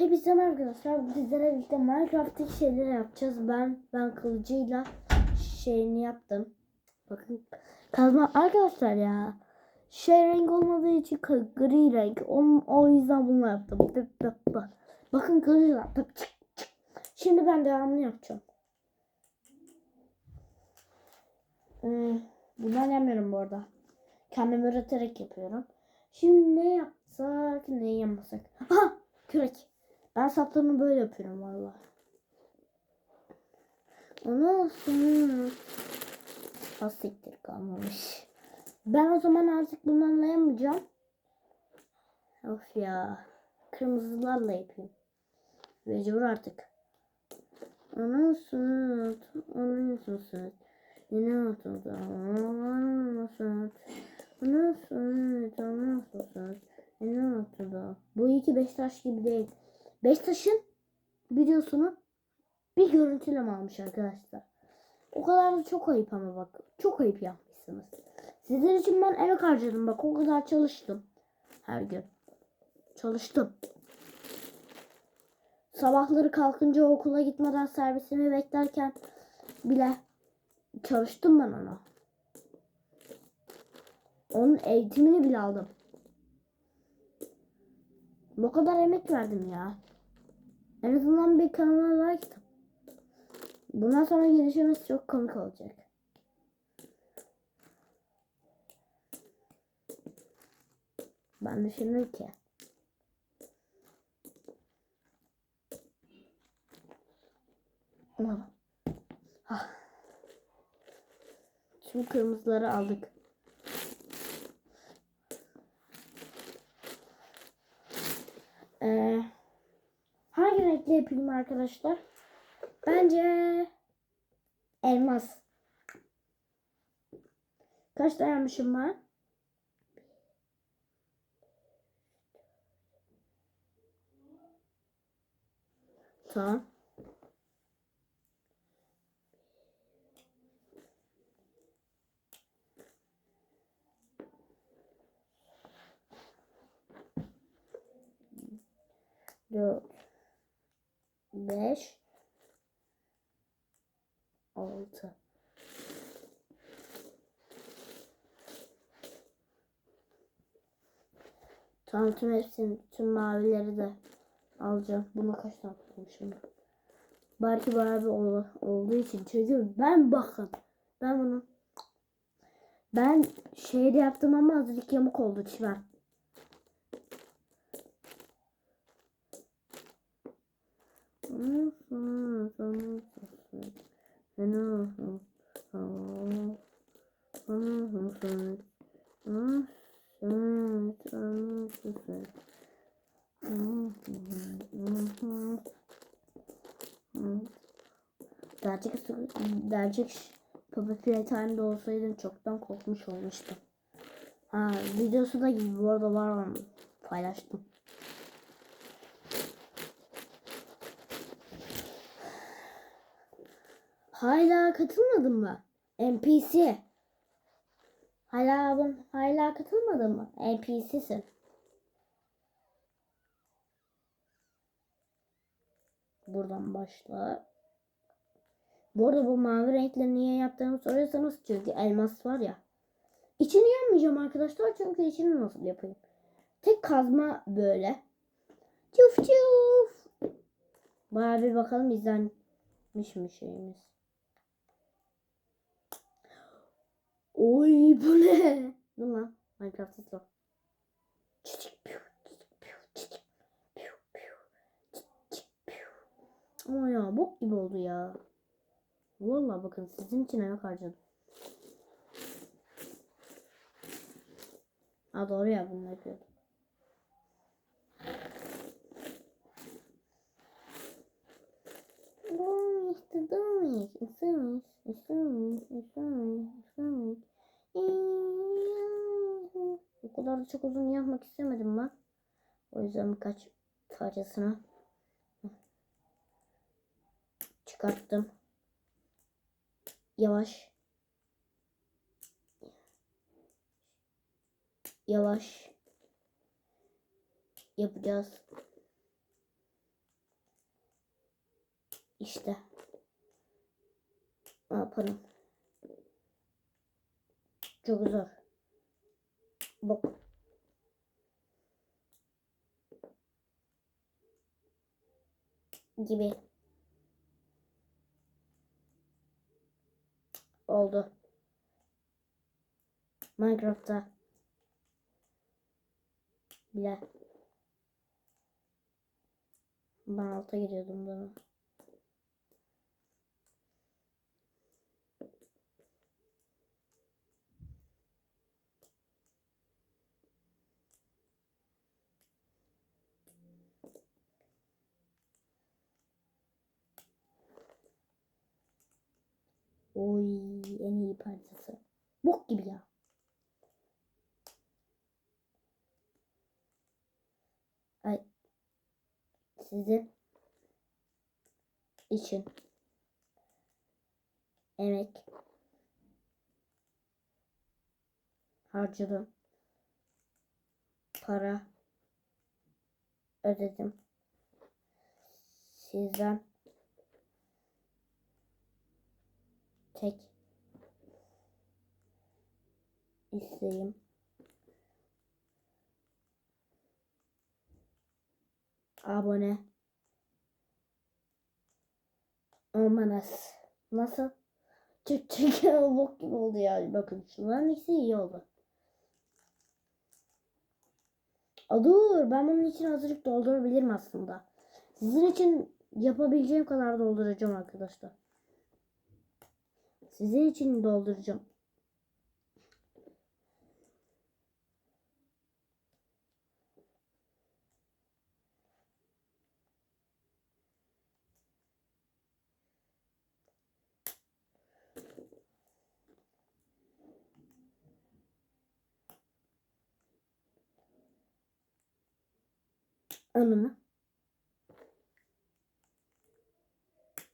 Hepinize merhaba arkadaşlar. Bizlere birlikte Minecraft'taki şeyleri yapacağız. Ben ben kılıcıyla şeyini yaptım. Bakın kazma arkadaşlar ya. Şey renk olmadığı için gri renk. O, o yüzden bunu yaptım. Bak, bak, bak. Bakın kılıcıyla yaptım. Çık, çık. Şimdi ben devamını yapacağım. Hmm, bundan yapmıyorum bu arada. Kendim üreterek yapıyorum. Şimdi ne yapsak ne yapmasak. Ha kürek. Ben saplarını böyle yapıyorum valla. Onu sonra Asiktir kalmamış. Ben o zaman artık bunlarla yapamayacağım. Of ya. Kırmızılarla yapayım. Mecbur artık. Onun süt. Onun süt. Yine oturdu. Onun süt. Onun süt. Onun süt. Yine oturdu. Bu iki Beşiktaş gibi değil. Beşiktaş'ın videosunu bir görüntüleme almış arkadaşlar. O kadar da çok ayıp ama bak. Çok ayıp yapmışsınız. Sizler için ben emek harcadım bak. O kadar çalıştım. Her gün. Çalıştım. Sabahları kalkınca okula gitmeden servisimi beklerken bile çalıştım ben ona. Onun eğitimini bile aldım. Bu kadar emek verdim ya. En azından bir kanala like. Bundan sonra gelişmesi çok komik olacak. Ben düşündüm ki. Ah. Tüm kırmızıları aldık. Ee, hangi renkli yapayım arkadaşlar? Bence elmas. Kaç tane yapmışım ben? Tamam. Dört. Altı. Tamam tüm hepsini, tüm mavileri de alacağım. Buna kaç tane tutmuşum? Belki bayağı bir ol- olduğu için. Çünkü ben bakın. Ben bunu ben şeyde yaptım ama azıcık yamuk oldu çimen. Gerçek gerçek Papa Playtime'da olsaydım çoktan korkmuş olmuştum. Ha, videosu da bu arada var mı? Paylaştım. Hala katılmadın mı? NPC. Hala abim hala katılmadın mı? NPC'sin. Buradan başla. Bu arada bu mavi renkleri niye yaptığımı soruyorsanız çünkü elmas var ya. İçini yapmayacağım arkadaşlar çünkü içini nasıl yapayım? Tek kazma böyle. Çuf çuf. Baya bir bakalım izlenmiş mi şeyimiz. Oy bu ne? Dur lan. Minecraft piu. Ama ya bok gibi oldu ya. Vallahi bakın sizin için emek harcadım. Ha doğru ya bunu yapıyordum. Doğru. İstemiş, istemiş, istemiş, istemiş. Bu kadar da çok uzun yapmak istemedim ben. O yüzden birkaç parçasını çıkarttım. Yavaş. Yavaş. Yapacağız. İşte. Ne yaparım? Çok zor. Bak. Gibi. Oldu. Minecraft'ta bile ben alta giriyordum bunu. Oy en iyi parçası. Bok gibi ya. Ay. Sizin için emek harcadım. Para ödedim. Sizden tek isteğim abone olmanız. Nasıl? Türkçe bok gibi oldu ya. Bakın şunların ikisi iyi oldu. Aa, dur ben bunun için azıcık doldurabilirim aslında. Sizin için yapabileceğim kadar dolduracağım arkadaşlar. Sizin için dolduracağım. Anımı.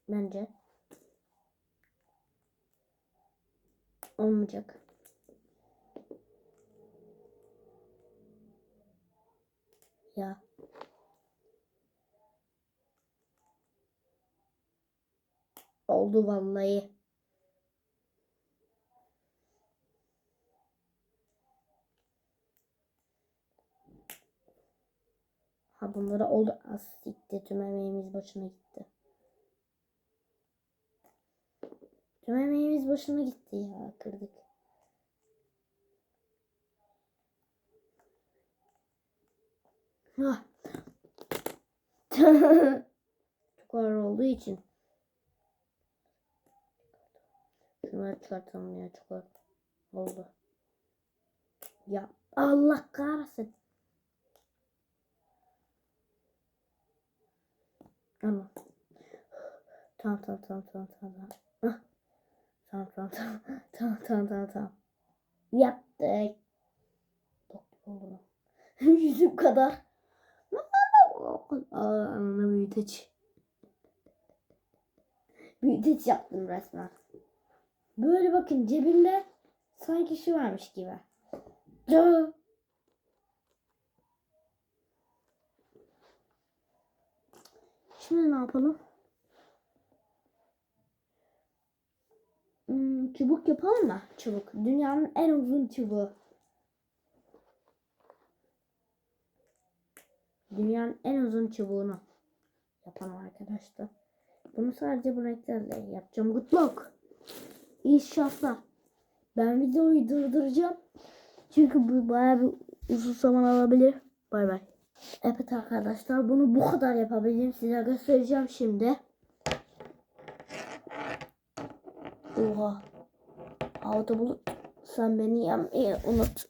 Bence olmayacak. Ya. Oldu vallahi. Ha bunlara oldu. Az siktir tüm emeğimiz boşuna gitti. Tüm emeğimiz boşuna gitti ya. Kırdık. Ah. Çok ağır olduğu için. Şunları çıkartalım ya çok ağır oldu. Ya Allah kahretsin. Ama. Tamam tamam tamam tamam tamam. Tamam tamam tamam. Tamam tamam tamam tamam. Yaptık. Oldu. Yüzüm kadar. Anana büyüteç. Büyüteç yaptım resmen. Böyle bakın cebimde sanki şu varmış gibi. Dı. Şimdi ne yapalım? Hmm, çubuk yapalım mı? Çubuk. Dünyanın en uzun çubuğu. Dünyanın en uzun çubuğunu yapalım arkadaşlar. Bunu sadece bu renklerle yapacağım. Good luck. İyi. Ben videoyu durduracağım. Çünkü bu bayağı bir uzun zaman alabilir. Bay bay. Evet arkadaşlar bunu bu kadar yapabilirim. Size göstereceğim şimdi. Oha. Havada bulut. Sen beni yapmayı unut.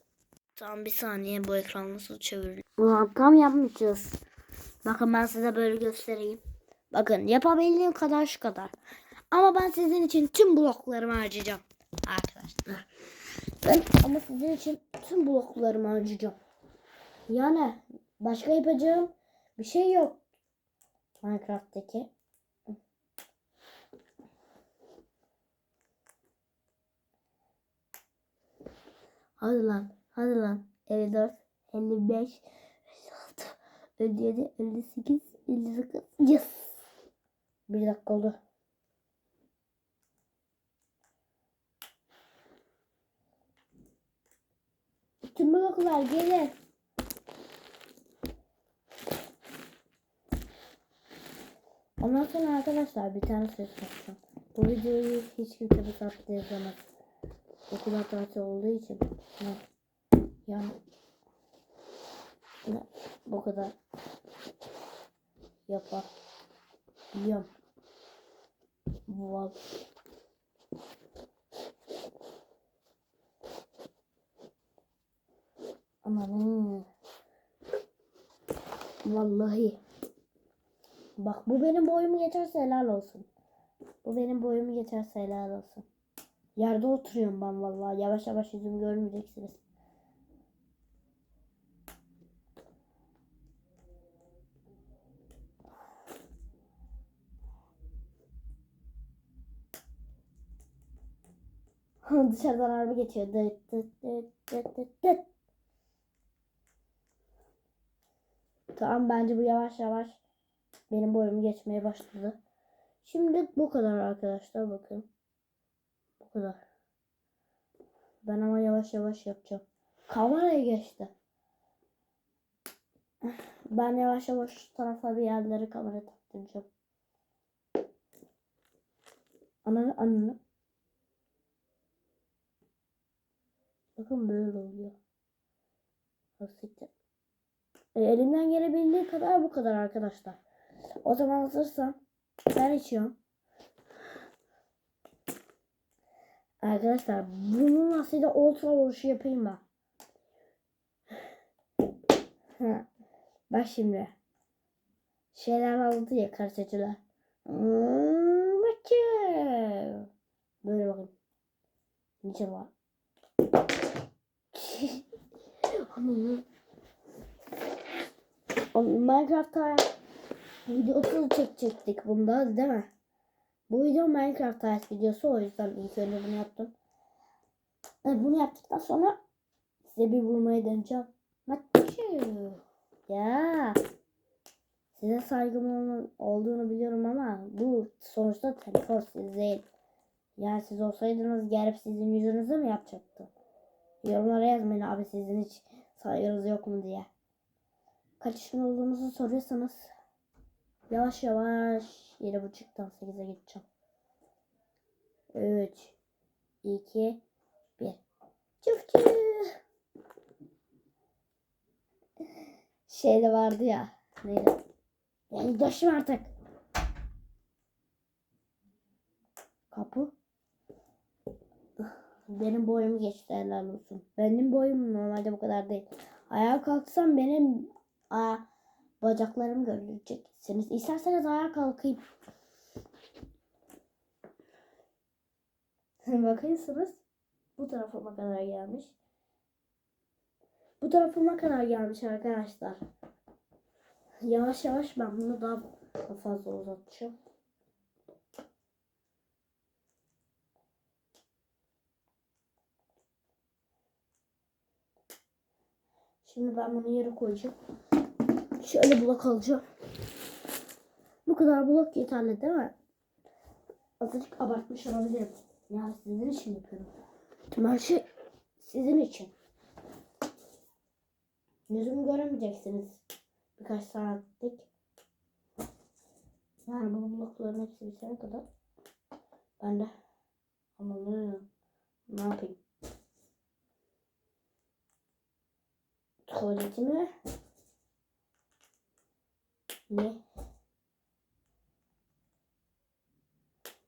Tam bir saniye bu ekran nasıl çevirilir? Ulan tam yapmayacağız. Bakın ben size böyle göstereyim. Bakın yapabildiğim kadar şu kadar. Ama ben sizin için tüm bloklarımı harcayacağım. Arkadaşlar. Ben ama sizin için tüm bloklarımı harcayacağım. Yani başka yapacağım bir şey yok. Minecraft'taki. Hadi lan. Hadi lan. 54, 55, 56, 57, 58, 59. Yes. Bir dakika oldu. Tüm bloklar gelin. Ondan sonra arkadaşlar bir tane ses yapacağım. Bu videoyu hiç kimse bu saatte izlemez. Okul hatası olduğu için. Ha. Yani bu kadar yapar. Biliyorum. Wow. Vallahi. Bak bu benim boyumu geçerse helal olsun. Bu benim boyumu geçerse helal olsun. Yerde oturuyorum ben vallahi. Yavaş yavaş yüzümü görmeyeceksiniz. Dışarıdan araba geçiyor. Dıt dıt dıt dıt dıt dıt. Tamam bence bu yavaş yavaş benim boyumu geçmeye başladı. Şimdi bu kadar arkadaşlar bakın. Kadar. Ben ama yavaş yavaş yapacağım. Kameraya geçti. Ben yavaş yavaş şu tarafa bir yerlere kamera taktıracağım. Ananı ananı. Bakın böyle oluyor. Hassiktir. E, elimden gelebildiği kadar bu kadar arkadaşlar. O zaman hazırsan ben içiyorum. Arkadaşlar bunun aslında ultra vuruşu yapayım ben. Ha. Bak şimdi. Şeyler aldı ya karşıcılar. Hmm, bakın. Böyle bakın. Niçin var? Anladım. Minecraft'ta videosunu çekecektik bunda değil mi? Bu video Minecraft hayat videosu o yüzden ilk önce bunu yaptım. Evet, bunu yaptıktan sonra size bir bulmayı deneyeceğim. Maçı. Ya. Size saygım olduğunu biliyorum ama bu sonuçta telefon siz değil. Yani siz olsaydınız gelip sizin yüzünüzü mü yapacaktı? Yorumlara yazmayın abi sizin hiç saygınız yok mu diye. Kaç yaşında olduğunuzu soruyorsanız yavaş yavaş 7.30'dan 8'e geçeceğim. 3 2 1 Çuf çuf. Şeyde vardı ya. Neydi? Yani taşım artık. Kapı. Benim boyum geçti helal olsun. Benim boyum normalde bu kadar değil. Ayağa kalksam benim aa, bacaklarım görüleceksiniz. İsterseniz ayağa kalkayım. Bakıyorsunuz. Bu tarafıma kadar gelmiş. Bu tarafıma kadar gelmiş arkadaşlar. Yavaş yavaş ben bunu daha fazla uzatacağım. Şimdi ben bunu yere koyacağım. Şöyle blok alacağım. Bu kadar blok yeterli değil mi? Azıcık abartmış olabilirim. Yani sizin için yapıyorum. Tüm her şey sizin için. Yüzümü göremeyeceksiniz. Birkaç saatlik. Yani bu blokların hepsi bitene kadar. Ben de anlamıyorum. Ne yapayım? Tuvaletimi ne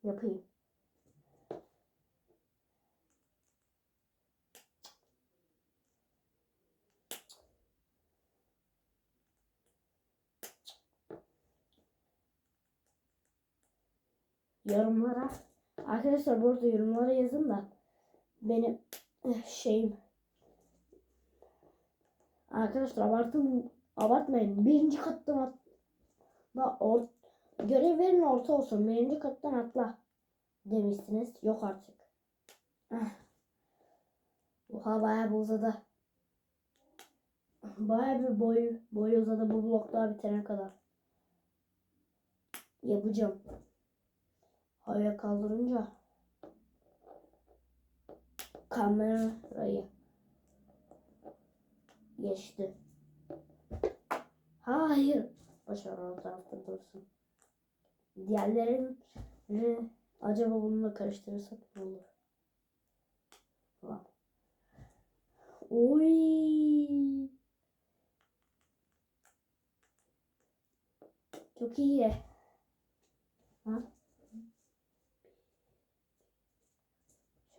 yapayım? Yorumlara arkadaşlar burada yorumlara yazın da benim eh, şeyim Arkadaşlar abartın abartmayın. Birinci kattan atla or, görev verin orta olsun. Birinci kattan atla demişsiniz. Yok artık. Ah. Oha bayağı bir uzadı. Bayağı bir boy, boy uzadı bu blok daha bitene kadar. Yapacağım. havaya kaldırınca kamerayı geçti. Hayır. Başar o tarafta dursun. Diğerlerini acaba bununla karıştırırsak ne olur? Tamam. Oy. Çok iyi. Ha?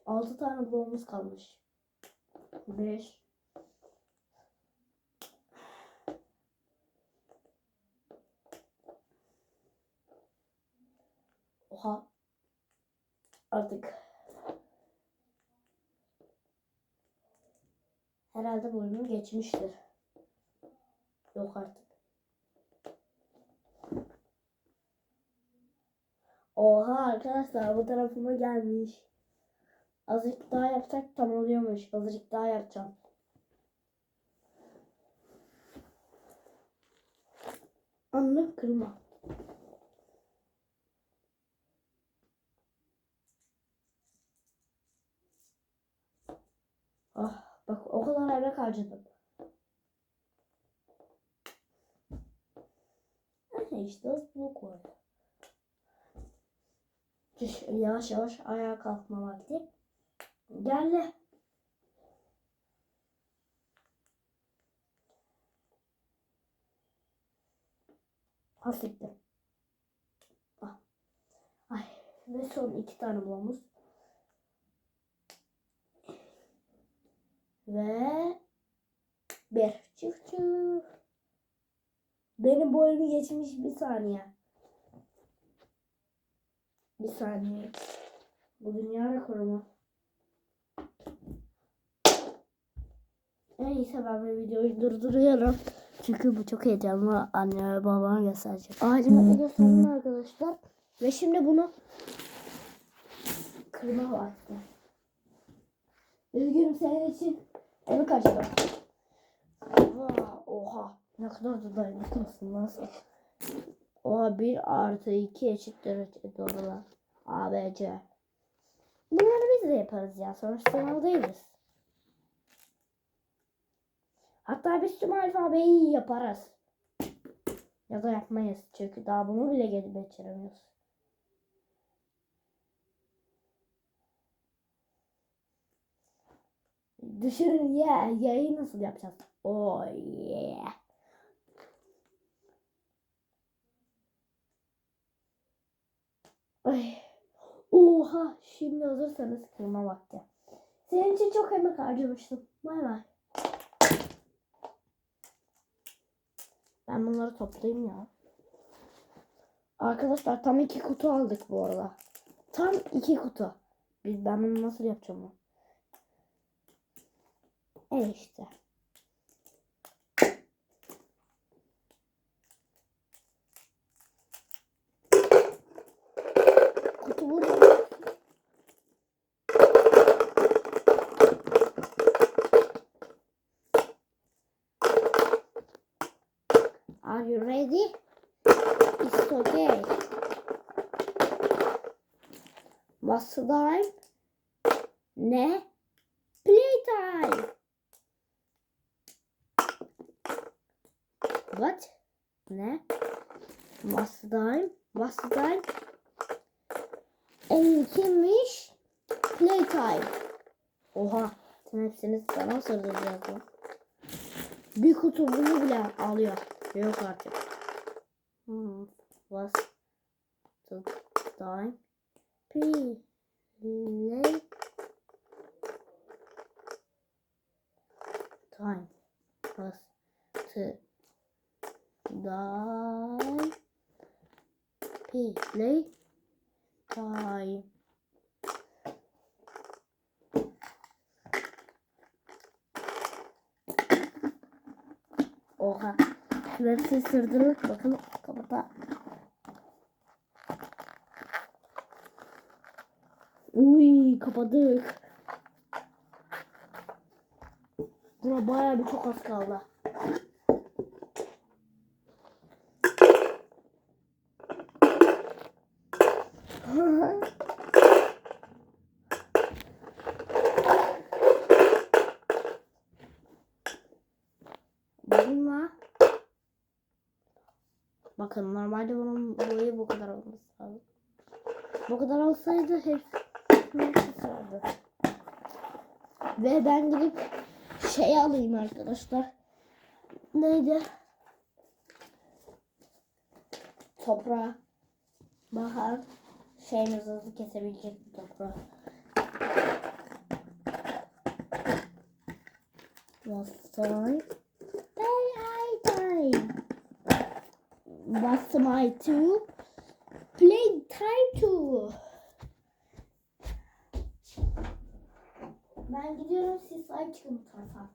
Altı tane bloğumuz kalmış. Beş. Oha. Artık. Herhalde bölümü geçmiştir. Yok artık. Oha arkadaşlar bu tarafıma gelmiş. Azıcık daha yapsak tam oluyormuş. Azıcık daha yapacağım. Anne kırma. Ah bak o kadar emek harcadım. İşte az blok var. Yavaş yavaş ayağa kalkma vakti. Geldi. Hasrettim. Ah. Ay. Ve son iki tane bloğumuz. Ve bir. Çık çık. Benim boyumu geçmiş bir saniye. Bir saniye. Bu dünya rekoru mu? Neyse ben bu videoyu durduruyorum. Çünkü bu çok heyecanlı. Anne ve babama göstereceğim. Ağacımı gösterdim arkadaşlar. Ve şimdi bunu kırma vakti. Üzgünüm senin için. Evi kaçtı. Oha, oha. Ne kadar da dayanıklısın nasıl? Oha 1 artı 2 eşittir doğrular. A, B, C. Bunları biz de yaparız ya. Sonuçta sınav değiliz. Hatta biz tüm alfabeyi yaparız. Ya da yapmayız. Çünkü daha bunu bile gelip Düşürün ya. Yayı nasıl yapacağız? Oh yeah. Ay. Oha. Şimdi hazırsanız kırma vakti. Senin için çok emek harcamıştım. Bay bay. Ben bunları toplayayım ya. Arkadaşlar tam iki kutu aldık bu arada. Tam iki kutu. Biz ben bunu nasıl yapacağım? bunu? Evet işte. Kutu burada. Are you ready? It's okay. What's the time? Ne? Playtime. What? Ne? What's the time? What's the time? En kimmiş? Playtime. Oha. Sen hepsini sana sırdıracağız lan. Bir kutu bunu bile alıyor. Yok artık. Hmm. What's the time? Play. Time. What's the time? Play. Time. Oha. Hepsi sırdırır. Bakın kapata. Uy kapadık. Buna bayağı bir çok az kaldı. Bakın normalde bunun boyu bu kadar olması lazım. Bu kadar olsaydı hep olurdu. Ve ben gidip şey alayım arkadaşlar. Neydi? Toprağı. Bahar şeyimizi hızlı kesebilecek bir toprağı. What's time? Play time. What's my to? Play to. Ben gidiyorum siz ay çıkın tarafa.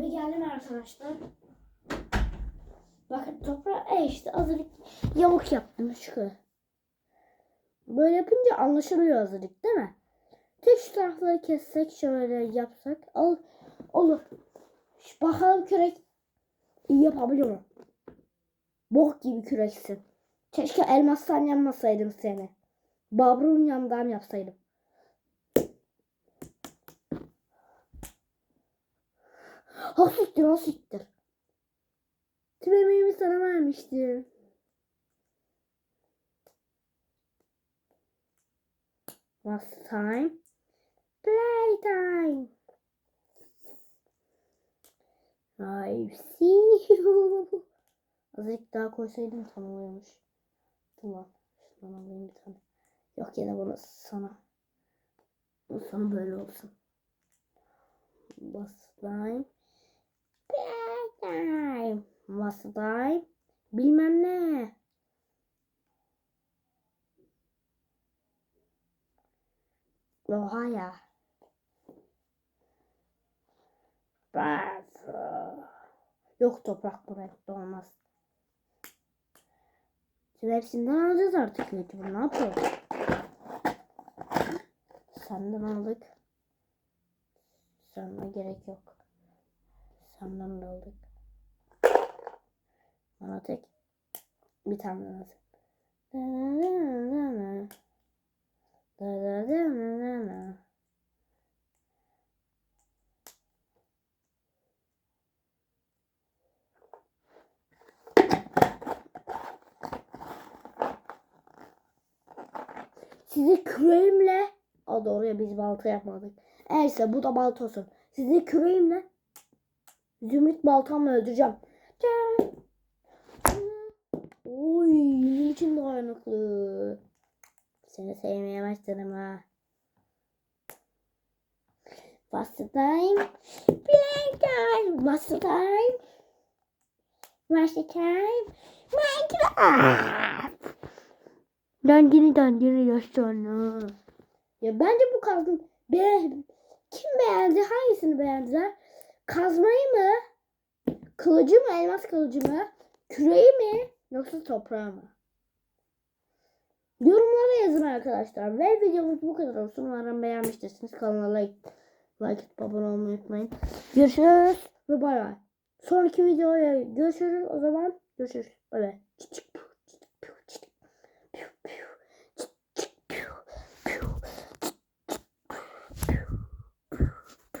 Ve geldim arkadaşlar. Bakın toprağı e işte azıcık yamuk yaptım şu. Böyle yapınca anlaşılıyor azıcık değil mi? Tek şu tarafları kessek şöyle yapsak al olur. Şu bakalım kürek yapabiliyor mu? Bok gibi küreksin. Keşke elmastan yanmasaydım seni. Babrun yandan yapsaydım. Ha siktir ha siktir. Tüm emeğimi sana vermiştim. What's time? Playtime. I see you. Azıcık daha koysaydım tam oluyormuş. Tamam. Şundan alayım bir tane. Yok ya da bunu sana. Bu sana böyle olsun. The time? Time? Bilmem ne. Oha ya. Yok toprak bu renkte olmaz. Şimdi hepsinden alacağız artık YouTube'u. Ne yapıyoruz? Senden aldık. Sana gerek yok. Senden de aldık. Bana tek bir tane lazım. Da da da da da. Da da da da da da. Sizi küreğimle o doğruya biz balta yapmadık. Neyse bu da balta olsun. Sizi küreğimle zümrüt baltamla öldüreceğim. Oy niçin dayanıklı. Seni sevmeye başladım ha. What's the time? Playtime. What's the time? What's the time? Minecraft. Dandini dandini yaşlanı. Ya bence bu kazma be kim beğendi? Hangisini beğendiler? Kazmayı mı? Kılıcı mı? Elmas kılıcı mı? Küreği mi? Yoksa toprağı mı? Yorumlara yazın arkadaşlar. Ve videomuz bu kadar olsun. Umarım beğenmiştirsiniz. Kanala like, like abone olmayı unutmayın. Görüşürüz ve bay bay. Sonraki videoya görüşürüz. O zaman görüşürüz. Bay. Çık çık.